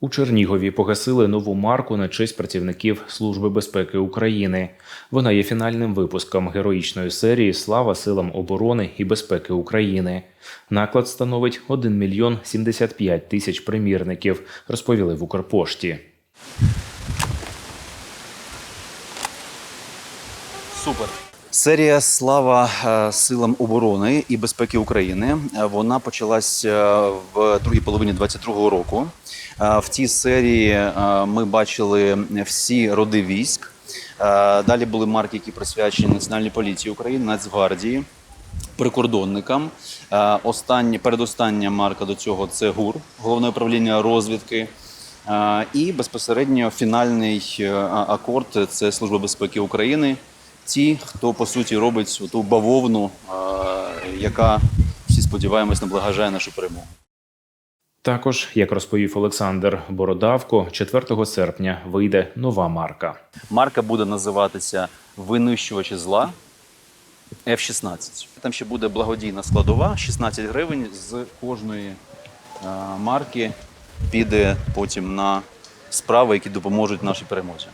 У Чернігові погасили нову марку на честь працівників Служби безпеки України. Вона є фінальним випуском героїчної серії Слава силам оборони і безпеки України. Наклад становить 1 мільйон 75 тисяч примірників, розповіли в Укрпошті. Супер. Серія Слава е, силам оборони і безпеки України. Е, Вона почалась е, в другій половині 22-го року. В цій серії ми бачили всі роди військ. Далі були марки, які присвячені Національній поліції України, Нацгвардії, прикордонникам. Останні, передостання марка до цього це ГУР, головне управління розвідки. І безпосередньо фінальний акорд це Служба безпеки України. Ті, хто по суті робить ту бавовну, яка всі сподіваємось наближає нашу перемогу. Також, як розповів Олександр Бородавко, 4 серпня вийде нова марка. Марка буде називатися Винищувачі зла F-16. Там ще буде благодійна складова, 16 гривень з кожної е, марки піде потім на справи, які допоможуть нашій перемозі.